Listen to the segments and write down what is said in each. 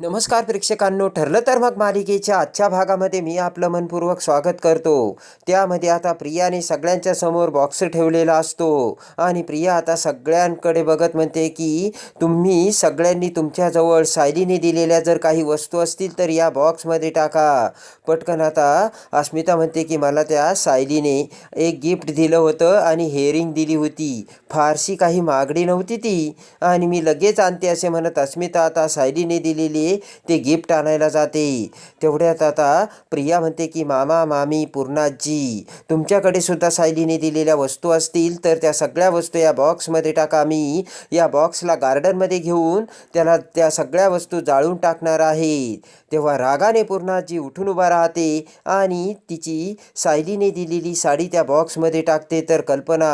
नमस्कार प्रेक्षकांनो ठरलं तर मग मालिकेच्या आजच्या भागामध्ये मी आपलं मनपूर्वक स्वागत करतो. त्यामध्ये आता प्रियाने सगळ्यांच्या समोर बॉक्स ठेवलेला असतो आणि प्रिया आता सगळ्यांकडे बघत म्हणते की तुम्ही सगळ्यांनी तुमच्याजवळ सायलीने दिलेल्या जर काही वस्तू असतील तर या बॉक्समध्ये टाका. पटकन आता अस्मिता म्हणते की मला त्या सायलीने एक गिफ्ट दिलं होतं आणि हेअरिंग दिली होती. फारशी काही मागणी नव्हती ती. आणि मी लगेच आणते असे म्हणत अस्मिता आता सायलीने दिलेली ते गिफ्ट आणायला जाते. तेवढ्यात आता प्रिया म्हणते की मामा मामी पूर्णाजी तुमच्याकडे सुद्धा सायलीने दिलेल्या वस्तू असतील तर त्या सगळ्या वस्तू या बॉक्समध्ये टाका. मी या बॉक्सला गार्डनमध्ये घेऊन त्याला त्या सगळ्या वस्तू जाळून टाकणार आहे. तेव्हा रागाने पूर्णाजी उठून उभा राहते आणि तिची सायलीने दिलेली साडी त्या बॉक्समध्ये टाकते. तर कल्पना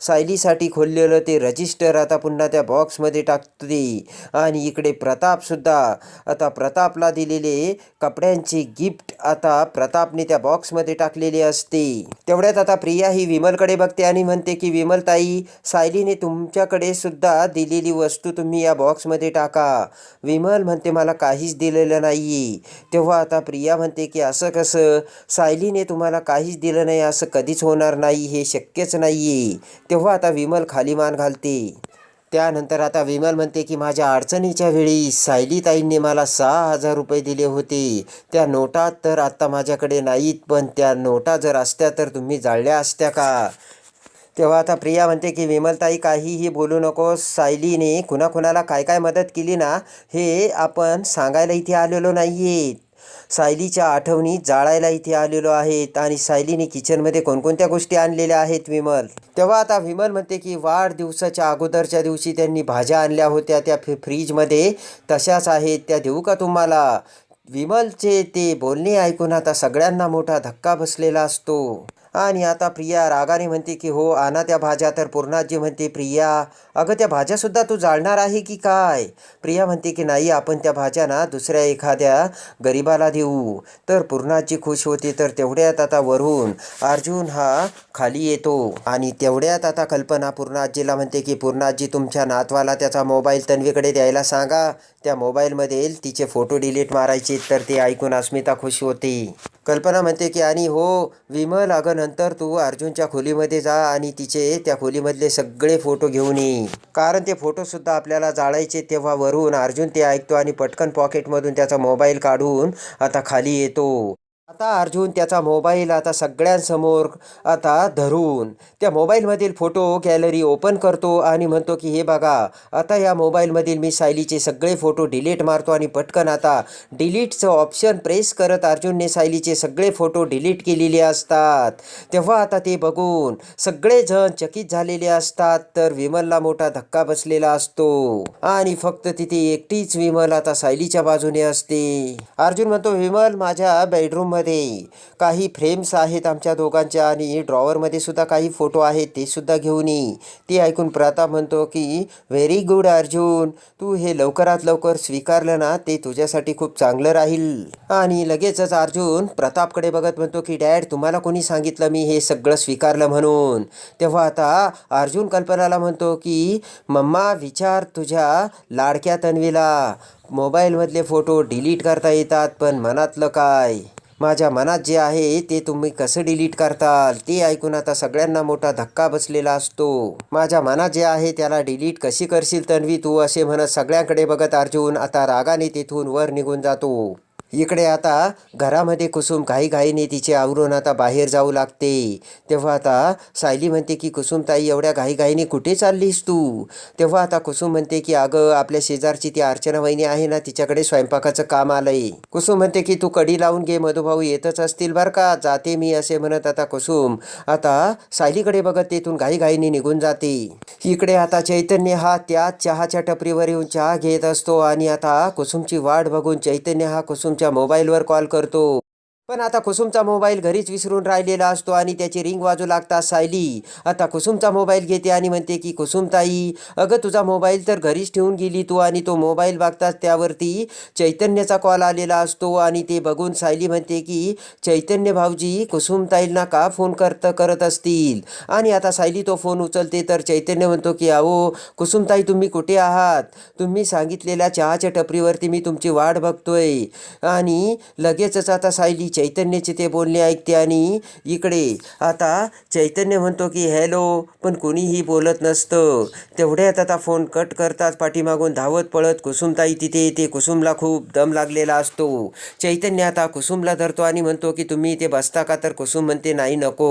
सायलीसाठी खोललेलं ते रजिस्टर आता पुन्हा त्या बॉक्समध्ये टाकते. आणि इकडे प्रतापसुद्धा आता प्रतापला दिलेले कपड्यांचे गिफ्ट आता प्रतापने त्या बॉक्समध्ये टाकलेले असते. तेवढ्यात आता प्रिया ही विमलकडे बघते आणि म्हणते की विमलताई सायलीने तुमच्याकडे सुद्धा दिलेली वस्तू तुम्ही या बॉक्समध्ये टाका. विमल म्हणते मला काहीच दिलेलं नाही तेव्हा आता प्रिया म्हणते की असं कसं? सायलीने तुम्हाला काहीच दिलं नाही असं कधीच होणार नाही हे शक्यच नाही आहे तेव्हा आता विमल खाली मान घालते. त्यानंतर आता विमल म्हणते की माझ्या अडचणीच्या वेळी सायलीताईंनी मला सहा हजार रुपये दिले होते. त्या नोटा तर आत्ता माझ्याकडे नाहीत पण त्या नोटा जर असत्या तर तुम्ही जाळल्या असत्या का? तेव्हा आता प्रिया म्हणते की विमलताई काहीही बोलू नको सायलीने कुणाकुणाला काय काय मदत केली ना हे आपण सांगायला इथे आलेलो नाही आहेत सायलीच्या आठवणी जाळायला इथे आलेलो आहेत आणि सायलीने किचनमध्ये कोणकोणत्या गोष्टी आणलेल्या आहेत विमल? तेव्हा आता विमल म्हणते की वाढदिवसाच्या अगोदरच्या दिवशी त्यांनी भाज्या आणल्या होत्या. त्या फ्री फ्रीजमध्ये तशाच आहेत. त्या देऊ का तुम्हाला? विमलचे ते बोलणे ऐकून आता सगळ्यांना मोठा धक्का बसलेला असतो. आणि आता प्रिया रागाने म्हणते की हो आणा त्या भाज्या. तर पूर्णाजी म्हणते प्रिया अगं त्या भाज्यासुद्धा तू जाळणार आहे की काय? प्रिया म्हणते की नाही आपण त्या भाज्यांना दुसऱ्या एखाद्या गरिबाला देऊ. तर पूर्णाजी खुश होते. तर तेवढ्यात आता वरून अर्जुन हा खाली येतो. आणि तेवढ्यात आता कल्पना पूर्णाजीला म्हणते की पूर्णाजी तुमच्या नातवाला त्याचा मोबाईल तन्वीकडे द्यायला सांगा. त्या मोबाईलमध्ये तिचे फोटो डिलीट मारायचे तर ते ऐकून अस्मिता खुश होते. कल्पना म्हणते की आणि हो विमल अगं नंतर तू अर्जुनच्या खोलीमध्ये जा आणि तिचे त्या खोलीमधले सगळे फोटो घेऊन ये. कारण ते फोटोसुद्धा आपल्याला जाळायचे तेव्हा वरून अर्जुन ते ऐकतो आणि पटकन पॉकेटमधून त्याचा मोबाईल काढून आता खाली येतो. आता अर्जुन त्याचा मोबाईल आता सगळ्यांसमोर आता धरून त्या मोबाईलमधील फोटो गॅलरी ओपन करतो आणि म्हणतो की हे बघा आता या मोबाईलमधील मी सायलीचे सगळे फोटो डिलीट मारतो आणि पटकन आता डिलीटचं ऑप्शन प्रेस करत अर्जुनने सायलीचे सगळे फोटो डिलीट केलेले असतात. तेव्हा आता ते बघून सगळेजण चकित झालेले असतात तर विमलला मोठा धक्का बसलेला असतो. आणि फक्त तिथे एकटीच विमल आता सायलीच्या बाजूने असते. अर्जुन म्हणतो विमल माझ्या ड्रॉवरमध्ये काही फ्रेम्स आहेत आमच्या दोघांच्या आणि ड्रॉवरमध्ये सुद्धा काही फोटो आहेत ते सुद्धा घेऊन ये. ते ऐकून प्रताप म्हणतो की व्हेरी गुड अर्जुन. तू हे लवकरात लवकर स्वीकारलं ना ते तुझ्यासाठी खूप चांगलं राहील. आणि लगेचच अर्जुन प्रतापकडे बघत म्हणतो की डॅड तुम्हाला कोणी सांगितलं मी हे सगळं स्वीकारलं म्हणून? तेव्हा आता अर्जुन कल्पनाला म्हणतो की मम्मा विचार तुझ्या लाडक्या तन्वीला. मोबाईलमधले फोटो डिलीट करता येतात पण मनातलं काय? माझ्या मनात जे आहे ते तुम्ही कसं डिलीट करताल ते ऐकून आता सगळ्यांना मोठा धक्का बसलेला असतो. माझ्या मनात जे आहे त्याला डिलीट कशी करशील तन्वी तू असे म्हणत सगळ्यांकडे बघत अर्जुन आता रागाने तिथून वर निघून जातो. इकडे आता घरामध्ये कुसुम घाईघाईने तिचे आवरून आता बाहेर जाऊ लागते. तेव्हा आता सायली म्हणते की कुसुमताई एवढ्या घाईघाईने कुठे चाललीस तू? तेव्हा आता कुसुम म्हणते की अगं आपल्या शेजारची ती अर्चना वहिनी आहे ना तिच्याकडे स्वयंपाकाचं काम आलंय. कुसुम म्हणते की तू कडी लावून घे मधुभाऊ येतच असतील बरं का जाते मी असे म्हणत आता कुसुम आता सायलीकडे बघत तेथून घाईघाईने निघून जाते. इकडे आता चैतन्य हा त्याच चहाच्या टपरीवर येऊन चहा घेत असतो आणि आता कुसुमची वाट बघून चैतन्य हा कुसुम तुमच्या मोबाईलवर कॉल करतो. पण आता कुसुमचा मोबाईल घरीच विसरून राहिलेला असतो आणि त्याची रिंग वाजू लागतात सायली. आता कुसुमचा मोबाईल घेते आणि म्हणते की कुसुमताई अगं तुझा मोबाईल तर घरीच ठेवून गेली तू आणि तो मोबाईल बघताच त्यावरती चैतन्याचा कॉल आलेला असतो आणि ते बघून सायली म्हणते की चैतन्य भाऊजी कुसुमताईंना का फोन करत करत असतील? आणि आता सायली तो फोन उचलते तर चैतन्य म्हणतो की अहो कुसुमताई तुम्ही कुठे आहात? तुम्ही सांगितलेल्या चहाच्या टपरीवरती मी तुमची वाट बघतोय. आणि लगेचच आता सायली चैतन्याचे ते बोलणे ऐकते आणि इकडे आता चैतन्य म्हणतो की हॅलो पण कोणीही बोलत नसतं. तेवढ्यात आता फोन कट करतात पाठीमागून धावत पळत कुसुमताई तिथे येते कुसुमला खूप दम लागलेला असतो. चैतन्य आता कुसुमला धरतो आणि म्हणतो की तुम्ही इथे बसता का? तर कुसुम म्हणते नाही नको.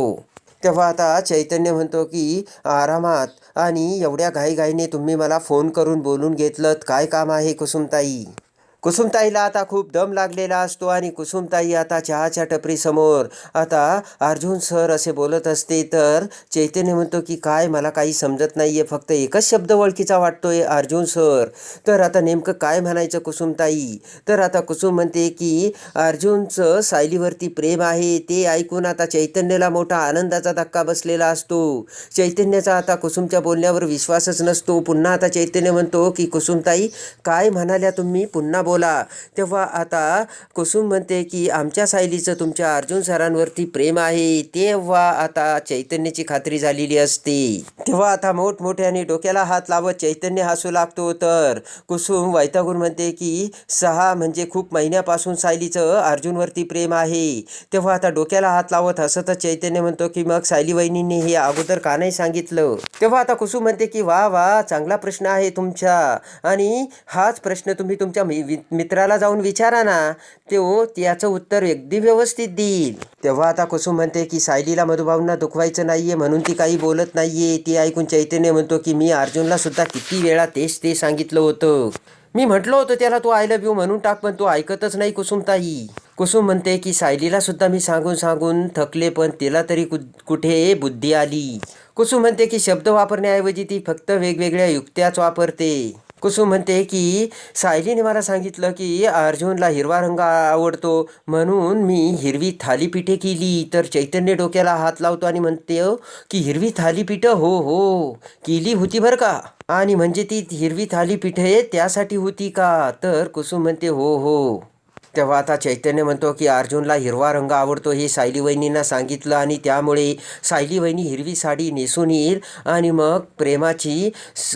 तेव्हा आता चैतन्य म्हणतो की आरामात आणि एवढ्या घाईघाईने तुम्ही मला फोन करून बोलून घेतलं काय काम आहे कुसुमताई? कुसुमताईला आता खूप दम लागलेला असतो आणि कुसुमताई आता चहाच्या टपरीसमोर. आता अर्जुन सर असे बोलत असते तर चैतन्य म्हणतो की काय मला काही समजत नाही आहे फक्त एकच शब्द ओळखीचा वाटतोय अर्जुन सर. तर आता नेमकं काय म्हणायचं कुसुमताई? तर आता कुसुम म्हणते की अर्जुनचं सायलीवरती प्रेम आहे ते ऐकून आता चैतन्याला मोठा आनंदाचा धक्का बसलेला असतो. चैतन्याचा आता कुसुमच्या बोलण्यावर विश्वासच नसतो. पुन्हा आता चैतन्य म्हणतो की कुसुमताई काय म्हणाल्या तुम्ही? पुन्हा बोला. तेव्हा आता कुसुम म्हणते की आमच्या सायलीचं तुमच्या अर्जुन सरांवरती प्रेम आहे. तेव्हा आता चैतन्याची खात्री झालेली असते. तेव्हा आता मोठमोठ्याने डोक्याला हात लावत चैतन्य हसू लागतो. तर कुसुम वैतागून म्हणते की सहा म्हणजे खूप महिन्यापासून सायलीचं अर्जुनवरती प्रेम आहे. तेव्हा आता डोक्याला हात लावत हसतच चैतन्य म्हणतो की मग सायली वहिनींनी हे अगोदर का नाही सांगितलं? तेव्हा आता कुसुम म्हणते की वा वा चांगला प्रश्न आहे तुमच्या आणि हाच प्रश्न तुम्ही तुमच्या मित्राला जाऊन विचारा ना. तो त्याचं उत्तर अगदी व्यवस्थित देईल. तेव्हा आता कुसुम म्हणते की सायलीला मधुभाऊंना दुखवायचं नाहीये म्हणून ती काही बोलत नाहीये. ती ऐकून चैतन्य म्हणतो की मी अर्जुनला सुद्धा किती वेळा तेच ते सांगितलं होतं. मी म्हटलं होतं त्याला तू आय लव्ह यू म्हणून टाक पण तो ऐकतच नाही कुसुमताई. कुसुम म्हणते की सायलीला सुद्धा मी सांगून सांगून थकले पण तिला तरी कु कुठे बुद्धी आली. कुसुम म्हणते की शब्द वापरण्याऐवजी ती फक्त वेगवेगळ्या युक्त्याच वापरते. कुसुम म्हणते की सायलीने मला सांगितलं की अर्जुनला हिरवा रंग आवडतो. म्हणून मी हिरवी थालीपीठे केली. तर चैतन्य डोक्याला हात लावतो आणि म्हणते की हिरवी थालीपीठं? हो हो. केली होती बरं का? आणि म्हणजे ती हिरवी थालीपीठे त्यासाठी होती का? तर कुसुम म्हणते हो हो. तेव्हा आता चैतन्य म्हणतो की अर्जुनला हिरवा रंग आवडतो हे सायली वहिनींना सांगितलं आणि त्यामुळे सायली वहिनी हिरवी साडी नेसून येईल आणि मग प्रेमाची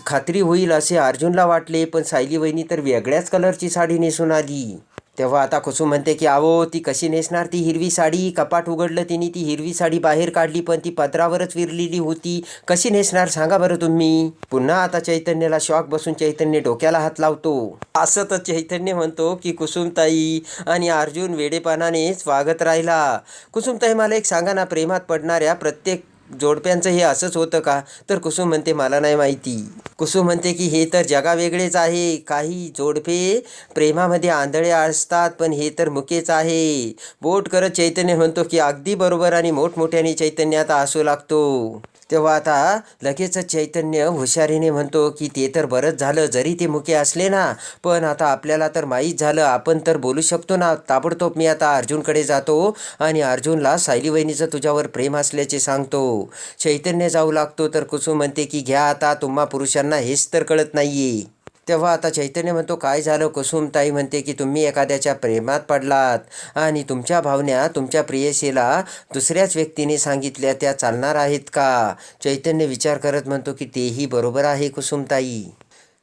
खात्री होईल असे अर्जुनला वाटले. पण सायली वहिनी तर वेगळ्याच कलरची साडी नेसून आली. तेव्हा आता कुसुम म्हणते की आवो ती कशी नेसणार? ती हिरवी साडी कपाट उघडलं तिने ती हिरवी साडी बाहेर काढली पण ती पदरावरच विरलेली होती. कशी नेसणार? सांगा बरं तुम्ही. पुन्हा आता चैतन्याला शॉक बसून चैतन्य डोक्याला हात लावतो. असं तर चैतन्य म्हणतो की कुसुमताई आणि अर्जुन वेडेपणानेच वागत राहिला. कुसुमताई मला एक सांगा ना प्रेमात पडणाऱ्या प्रत्येक जोडप्यांचं हे असंच होतं का? तर कुसुम म्हणते मला नाही माहिती. कुसुम म्हणते की हे तर जगावेगळेच आहे. काही जोडपे प्रेमामध्ये आंधळे असतात पण हे तर मुकेच आहे. बोट करत चैतन्य म्हणतो की अगदी बरोबर आणि मोठमोठ्याने चैतन्य आता असू लागतो. तेव्हा आता लगेचच चैतन्य हुशारीने म्हणतो की ते तर बरंच झालं. जरी ते मुके असले ना पण आता आपल्याला तर माहीत झालं. आपण तर बोलू शकतो ना ताबडतोब मी आता अर्जुनकडे जातो आणि अर्जुनला सायली वहिनीचं तुझ्यावर प्रेम असल्याचे सांगतो. चैतन्य जाऊ लागतो तर कुसुम म्हणते की घ्या आता तुम्हा पुरुषांना हेच तर कळत नाहीये. तेव्हा आता चैतन्य म्हणतो काय झालं? कुसुमताई म्हणते की तुम्ही एखाद्याच्या प्रेमात पडलात आणि तुमच्या भावना तुमच्या प्रियसीला दुसऱ्याच व्यक्तीने सांगितल्या त्या चालणार आहेत का? चैतन्य विचार करत म्हणतो की तेही बरोबर आहे कुसुमताई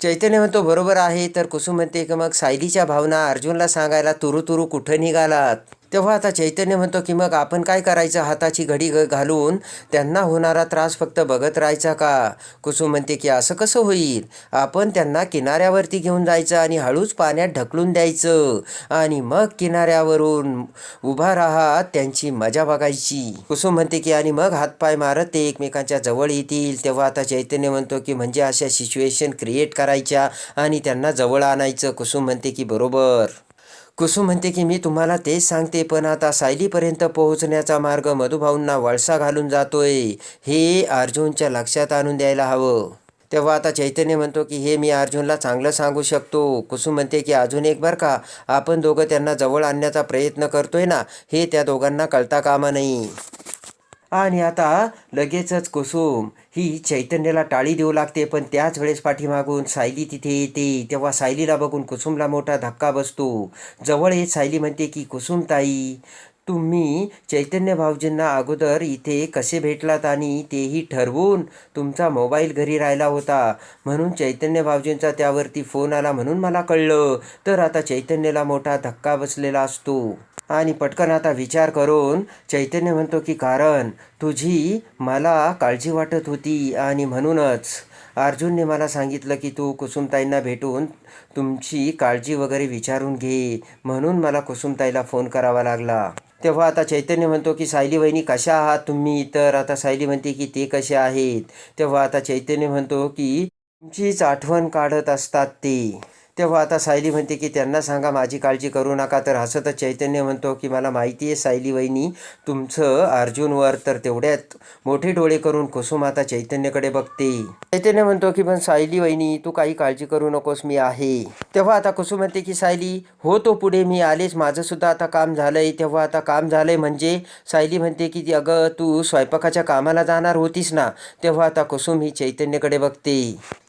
चैतन्य म्हणतो बरोबर आहे. तर कुसुम म्हणते की मग सायलीच्या भावना अर्जुनला सांगायला तुरु कुठं निघालात? तेव्हा आता चैतन्य म्हणतो की मग आपण काय करायचं हाताची घडी घालून? त्यांना होणारा त्रास फक्त बघत राहायचा का? कुसुम म्हणते की असं कसं होईल? आपण त्यांना किनाऱ्यावरती घेऊन जायचं आणि हळूच पाण्यात ढकलून द्यायचं. आणि मग किनाऱ्यावरून उभा राहत त्यांची मजा बघायची. कुसुम म्हणते की आणि मग हातपाय मारत ते एकमेकांच्या जवळ येतील. तेव्हा आता चैतन्य म्हणतो की म्हणजे अशा सिच्युएशन क्रिएट करायच्या आणि त्यांना जवळ आणायचं. कुसुम म्हणते की बरोबर. कुसुम म्हणते की मी तुम्हाला तेच सांगते पण आता सायलीपर्यंत पोहोचण्याचा मार्ग मधुभाऊंना वळसा घालून जातोय. हे अर्जुनच्या लक्षात आणून द्यायला हवं. तेव्हा आता चैतन्य म्हणतो की हे मी अर्जुनला चांगलं सांगू शकतो. कुसुम म्हणते की अजून एक बरं का आपण दोघं त्यांना जवळ आणण्याचा प्रयत्न करतोय ना हे त्या दोघांना कळता कामा नाही. आणि आता लगेचच कुसुम ही चैतन्याला टाळी देऊ लागते पण त्याच वेळेस पाठीमागून सायली तिथे येते. तेव्हा सायलीला बघून कुसुमला मोठा धक्का बसतो. जवळ येत सायली म्हणते की कुसुम ताई तुम्ही चैतन्य भाऊजींना अगोदर इथे कसे भेटलात आणि तेही ठरवून तुमचा मोबाईल घरी राहिला होता. म्हणून चैतन्य भाऊजींचा त्यावरती फोन आला म्हणून मला कळलं. तर आता चैतन्याला मोठा धक्का बसलेला असतो. आणि पटकन आता विचार करून चैतन्य म्हणतो की कारण तुझी मला काळजी वाटत होती आणि म्हणूनच अर्जुनने मला सांगितलं की तू कुसुमताईंना भेटून तुमची काळजी वगैरे विचारून घे म्हणून मला कुसुमताईला फोन करावा लागला. तेव्हा आता चैतन्य म्हणतो की सायली वहिनी कशा आहात तुम्ही? तर आता सायली म्हणते की ते कसे आहेत? तेव्हा आता चैतन्य म्हणतो की तुमचीच आठवण काढत असतात ते. तेव्हा आता सायली म्हणते की त्यांना सांगा माझी काळजी करू नका. तर हसतच चैतन्य म्हणतो की मला माहिती आहे सायली वहिनी तुमचं अर्जुनवर तर तेवढ्यात मोठे डोळे करून कुसुम आता चैतन्यकडे बघते. चैतन्य म्हणतो की पण सायली वहिनी तू काही काळजी करू नकोस मी आहे. तेव्हा आता कुसुम म्हणते की सायली हो तो पुढे मी आलेच. माझं सुद्धा आता काम झालंय. तेव्हा आता काम झालंय म्हणजे सायली म्हणते की अगं तू स्वयंपाकाच्या कामाला जाणार होतीस ना. तेव्हा आता कुसुम ही चैतन्यकडे बघते.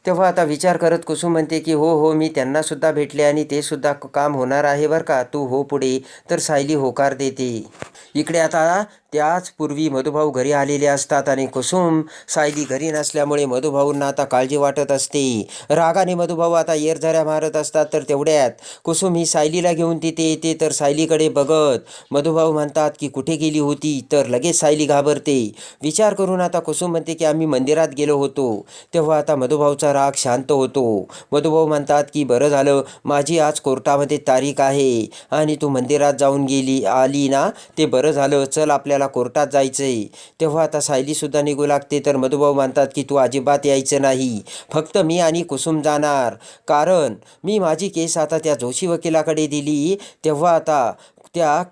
तेव्हा आता विचार करत कुसुम म्हणते की हो हो मी त्यांना सुद्धा भेटले आणि ते सुद्धा काम होणार आहे बरं का? तू हो पुढे. तर सायली होकार देते. इकडे आता त्याच पूर्वी मधुभाऊ घरी आलेले असतात आणि कुसुम सायली घरी नसल्यामुळे मधुभाऊंना आता काळजी वाटत असते. रागाने मधुभाऊ आता येरझऱ्या मारत असतात तर तेवढ्यात कुसुम ही सायलीला घेऊन तिथे येते तर सायलीकडे बघत मधुभाऊ म्हणतात की कुठे गेली होती? तर लगेच सायली घाबरते. विचार करून आता कुसुम म्हणते की आम्ही मंदिरात गेलो होतो. तेव्हा आता मधुभाऊचा राग शांत होतो. मधुभाऊ म्हणतात की बरं झालं माझी आज कोर्टामध्ये तारीख आहे आणि तू मंदिरात जाऊन गेली आली ना? ते बरं झालं चल आपल्याला कोर्टात जायचंय. तेव्हा आता सायलीसुद्धा निघू लागते. तर मधुभाऊ म्हणतात की तू अजिबात यायचं नाही. फक्त मी आणि कुसुम जाणार. कारण मी माझी केस आता त्या जोशी वकिलाकडे दिली. तेव्हा आता त्या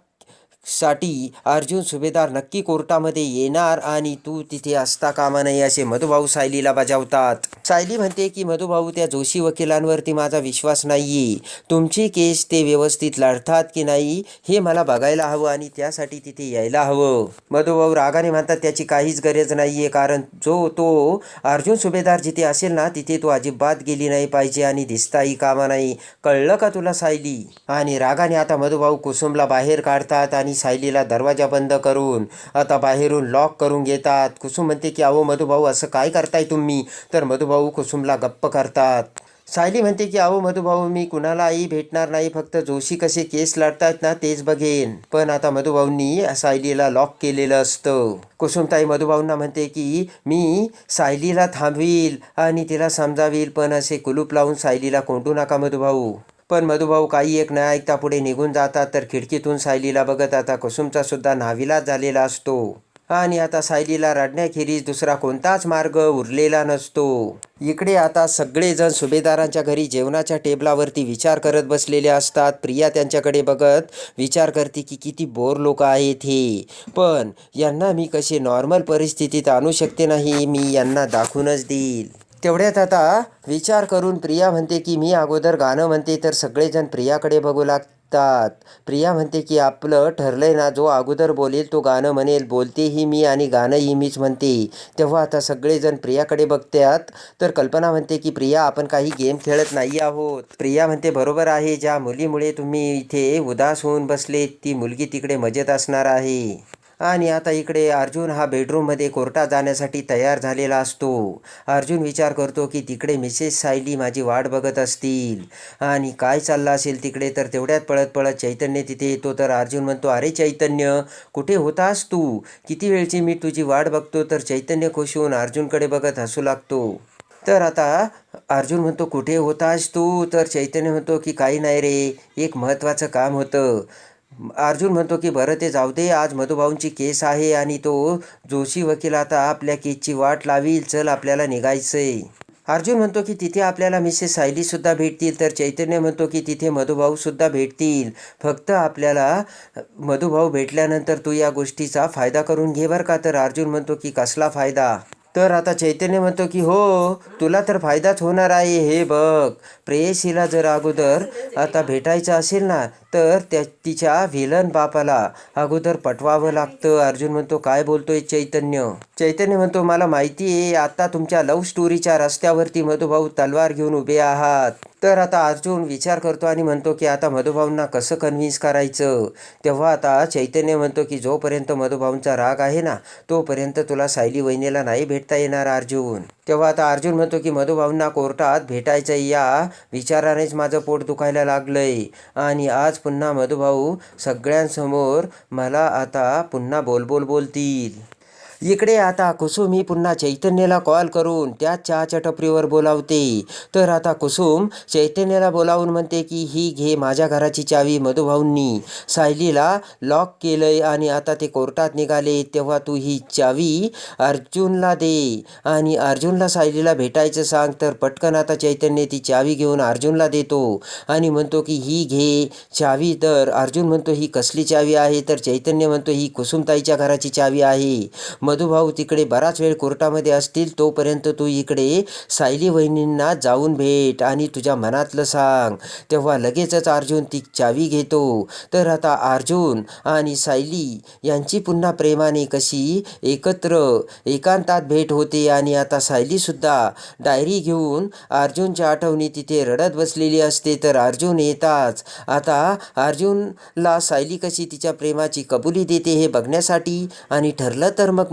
साठी अर्जुन सुभेदार नक्की कोर्टामध्ये येणार आणि तू तिथे असता कामा नाही असे मधुभाऊ सायलीला बजावतात. सायली म्हणते की मधुभाऊ त्या जोशी वकिलांवरती माझा विश्वास नाहीये. तुमची केस ते व्यवस्थित लढतात की नाही हे मला बघायला हवं आणि त्यासाठी तिथे यायला हवं. मधुभाऊ रागाने म्हणतात त्याची काहीच गरज नाहीये कारण जो तो अर्जुन सुभेदार जिथे असेल ना तिथे तो अजिबात गेली नाही पाहिजे आणि दिसताही कामा नाही. कळलं का तुला सायली? आणि रागाने आता मधुभाऊ कुसुमला बाहेर काढतात आणि सायलीला दरवाजा बंद करून आता बाहेरून लॉक करून घेतात. कुसुम म्हणते की अहो मधुभाऊ असं काय करताय तुम्ही? तर मधुभाऊ कुसुमला गप्प करतात. सायली म्हणते की अहो मधुभाऊ मी कुणालाही भेटणार नाही. फक्त जोशी कसे केस लढतात ना तेच बघेन. पण आता मधुभाऊंनी सायलीला लॉक केलेलं असतं. कुसुमताई मधुभाऊंना म्हणते की मी सायलीला थांबवील आणि तिला समजावील पण असे कुलूप लावून सायलीला कोंडू नका मधुभाऊ. पण मधुभाऊ काही एक न ऐकता पुढे निघून जातात तर खिडकीतून सायलीला बघत आता कुसुमचा सुद्धा नाविलाज झालेला असतो. आणि आता सायलीला रडण्याखेरीज दुसरा कोणताच मार्ग उरलेला नसतो. इकडे आता सगळेजण सुभेदारांच्या घरी जेवणाच्या टेबलावरती विचार करत बसलेले असतात. प्रिया त्यांच्याकडे बघत विचार करते की किती बोर लोक आहेत हे. पण यांना मी कसे नॉर्मल परिस्थितीत आणू शकते नाही मी यांना दाखवूनच देईल. तेवढ्यात आता विचार करून प्रिया म्हणते की मी अगोदर गाणं म्हणते तर सगळेजण प्रियाकडे बघू लागतात प्रिया म्हणते की आपलं ठरलंय ना जो अगोदर बोलेल तो गाणं म्हणेल. बोलतेही मी आणि गाणंही मीच म्हणते तेव्हा आता सगळेजण प्रियाकडे बघतात. तर कल्पना म्हणते की प्रिया आपण काही गेम खेळत नाही आहोत प्रिया म्हणते बरोबर आहे. ज्या मुलीमुळे तुम्ही इथे उदास होऊन बसले ती मुलगी तिकडे मजेत असणार आहे. आणि आता इकडे अर्जुन हा बेडरूममध्ये कोर्टात जाण्यासाठी तयार झालेला असतो. अर्जुन विचार करतो की तिकडे मिसेस सायली माझी वाट बघत असतील. आणि काय चाललं असेल तिकडे? तर तेवढ्यात पळत पळत चैतन्य तिथे येतो. तर अर्जुन म्हणतो अरे चैतन्य कुठे होतास तू? किती वेळची मी तुझी वाट बघतो? तर चैतन्य खुश होऊन अर्जुनकडे बघत हसू लागतो. तर आता अर्जुन म्हणतो कुठे होतास तू? तर चैतन्य म्हणतो की काही नाही रे एक महत्त्वाचं काम होतं. अर्जुन म्हणतो की बरं ते जाऊ दे आज मधुभाऊंची केस आहे आणि तो जोशी वकील आता आपल्या केसची वाट लावील चल आपल्याला निघायचंय. अर्जुन म्हणतो की तिथे आपल्याला मिसेस सायलीसुद्धा भेटतील. तर चैतन्य म्हणतो की तिथे मधुभाऊसुद्धा भेटतील. फक्त आपल्याला मधुभाऊ भेटल्यानंतर तू या गोष्टीचा फायदा करून घे बरं का. तर अर्जुन म्हणतो की कसला फायदा? तर आता चैतन्य म्हणतो की हो तुला तर फायदाच होणार आहे. हे बघ प्रेयसीला जर अगोदर आता भेटायचं असेल ना तर त्या तिच्या व्हिलन बापाला अगोदर पटवावं लागतं. अर्जुन म्हणतो काय बोलतोय चैतन्य? चैतन्य म्हणतो मला माहिती आहे आता तुमच्या लव्ह स्टोरीच्या रस्त्यावरती मधुभाऊ तलवार घेऊन उभे आहात. तर आता अर्जुन विचार करतो आणि म्हणतो की आता मधुभाऊंना कसं कन्व्हिन्स करायचं? तेव्हा आता चैतन्य म्हणतो की जोपर्यंत मधुभाऊंचा राग आहे ना तोपर्यंत तुला सायली वहिनीला नाही भेटता येणार अर्जुन. तेव्हा आता अर्जुन म्हणतो की मधुभाऊंना कोर्टात भेटायचं या. विचारानेच माझं पोट दुखायला लागलंय. आणि आज पुन्हा मधुभाऊ सगळ्यांसमोर मला आता पुन्हा बोलबोल बोलतील. इकडे आता कुसुम ही पुन्हा चैतन्याला कॉल करून त्याच चहाच्या टपरीवर बोलावते. तर आता कुसुम चैतन्याला बोलावून म्हणते की ही घे माझ्या घराची चावी मधुभाऊंनी. सायलीला लॉक केलंय आणि आता ते कोर्टात निघाले तेव्हा तू ही चावी अर्जुनला दे. आणि अर्जुनला सायलीला भेटायचं सांग तर पटकन आता चैतन्य ती चावी घेऊन अर्जुनला देतो. आणि म्हणतो की ही घे चावी. तर अर्जुन म्हणतो ही कसली चावी आहे? तर चैतन्य म्हणतो ही कुसुमताईच्या घराची चावी आहे. मधुभाऊ तिकडे बराच वेळ कोर्टामध्ये असतील तोपर्यंत तू इकडे सायली वहिनींना जाऊन भेट आणि तुझ्या मनातलं सांग. तेव्हा लगेचच अर्जुन ती चावी घेतो. तर आता अर्जुन आणि सायली यांची पुन्हा प्रेमाने कशी एकत्र एकांतात भेट होते आणि आता सायलीसुद्धा डायरी घेऊन अर्जुनच्या आठवणी तिथे रडत बसलेली असते. तर अर्जुन येताच आता अर्जुनला सायली कशी तिच्या प्रेमाची कबुली देते हे बघण्यासाठी? आणि ठरलं तर मग